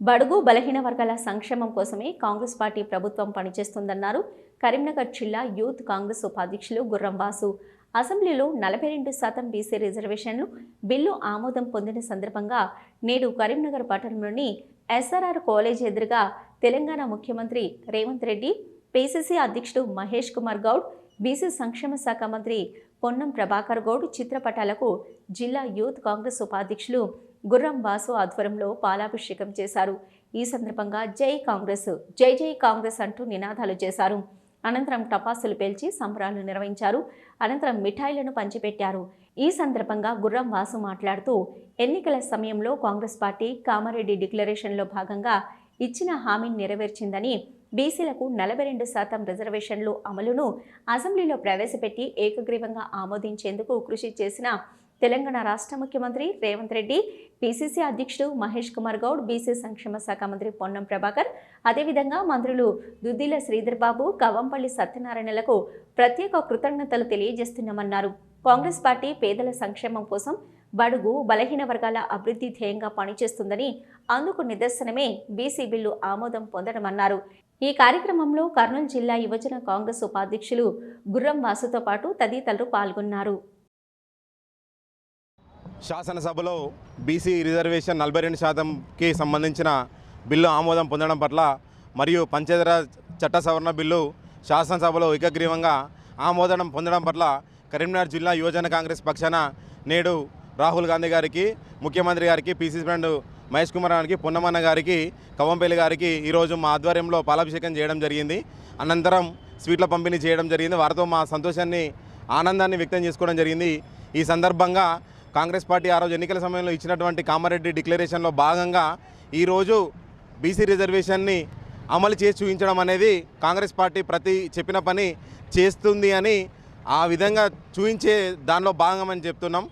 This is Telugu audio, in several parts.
బడుగు బలహీన వర్గాల సంక్షేమం కోసమే కాంగ్రెస్ పార్టీ ప్రభుత్వం పనిచేస్తుందన్నారు. కరీంనగర్ జిల్లా యూత్ కాంగ్రెస్ ఉపాధ్యక్షులు గుర్రం వాసు. అసెంబ్లీలో నలభై రెండు శాతం బీసీ రిజర్వేషన్లు బిల్లు ఆమోదం పొందిన సందర్భంగా నేడు కరీంనగర్ పట్టణంలోని ఎస్ఆర్ఆర్ కాలేజ్ ఎదురుగా తెలంగాణ ముఖ్యమంత్రి రేవంత్ రెడ్డి పిసిసి అధ్యక్షుడు మహేష్ కుమార్ గౌడ్ బీసీ సంక్షేమ శాఖ మంత్రి పొన్నం ప్రభాకర్ గౌడ్ చిత్రపటాలకు జిల్లా యూత్ కాంగ్రెస్ ఉపాధ్యక్షులు గుర్రం బాసు ఆధ్వర్యంలో పాలాభిషేకం చేశారు. ఈ సందర్భంగా జై కాంగ్రెస్ జై జై కాంగ్రెస్ అంటూ నినాదాలు చేశారు. అనంతరం టపాసులు పేల్చి సంబరాలు నిర్వహించారు. అనంతరం మిఠాయిలను పంచిపెట్టారు. ఈ సందర్భంగా గుర్రం వాసు మాట్లాడుతూ ఎన్నికల సమయంలో కాంగ్రెస్ పార్టీ కామారెడ్డి డిక్లరేషన్లో భాగంగా ఇచ్చిన హామీని నెరవేర్చిందని బీసీలకు నలభై రెండు శాతం రిజర్వేషన్లు అమలును అసెంబ్లీలో ప్రవేశపెట్టి ఏకగ్రీవంగా ఆమోదించేందుకు కృషి చేసిన తెలంగాణ రాష్ట్ర ముఖ్యమంత్రి రేవంత్ రెడ్డి పిసిసి అధ్యక్షుడు మహేష్ కుమార్ గౌడ్ బీసీ సంక్షేమ శాఖ మంత్రి పొన్నం ప్రభాకర్ అదేవిధంగా మంత్రులు దుద్దిల శ్రీధర్బాబు కవంపల్లి సత్యనారాయణలకు ప్రత్యేక కృతజ్ఞతలు తెలియజేస్తున్నామన్నారు. కాంగ్రెస్ పార్టీ పేదల సంక్షేమం కోసం బడుగు బలహీన వర్గాల అభివృద్ధి ధ్యేయంగా పనిచేస్తుందని అందుకు నిదర్శనమే బీసీ బిల్లు ఆమోదం పొందడమన్నారు. ఈ కార్యక్రమంలో కర్నూలు జిల్లా యువజన కాంగ్రెస్ ఉపాధ్యక్షులు గుర్రం వాసుతో పాటు తదితరులు పాల్గొన్నారు. శాసనసభలో బీసీ రిజర్వేషన్ నలభై రెండు శాతంకి సంబంధించిన బిల్లు ఆమోదం పొందడం పట్ల మరియు పంచాయతీరాజ్ చట్ట సవరణ బిల్లు శాసనసభలో ఏకగ్రీవంగా ఆమోదం పొందడం పట్ల కరీంనగర్ జిల్లా యువజన కాంగ్రెస్ పక్షాన నేడు రాహుల్ గాంధీ గారికి ముఖ్యమంత్రి గారికి పీసీసీ ఫ్రెండ్ మహేష్ కుమార్ గారికి పొన్నమన్న గారికి కవంపల్లి గారికి ఈరోజు మా ఆధ్వర్యంలో పాలాభిషేకం చేయడం జరిగింది. అనంతరం స్వీట్ల పంపిణీ చేయడం జరిగింది. వారితో మా సంతోషాన్ని ఆనందాన్ని వ్యక్తం చేసుకోవడం జరిగింది. ఈ సందర్భంగా కాంగ్రెస్ పార్టీ ఆ రోజు ఎన్నికల సమయంలో ఇచ్చినటువంటి కామారెడ్డి డిక్లరేషన్లో భాగంగా ఈరోజు బీసీ రిజర్వేషన్ని అమలు చేసి చూపించడం అనేది కాంగ్రెస్ పార్టీ ప్రతి చెప్పిన పని చేస్తుంది అని ఆ విధంగా చూపించే దానిలో భాగమని చెప్తున్నాం.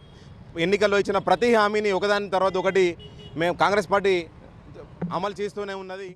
ఎన్నికల్లో ఇచ్చిన ప్రతి హామీని ఒకదాని తర్వాత ఒకటి మేము కాంగ్రెస్ పార్టీ అమలు చేస్తూనే ఉన్నది.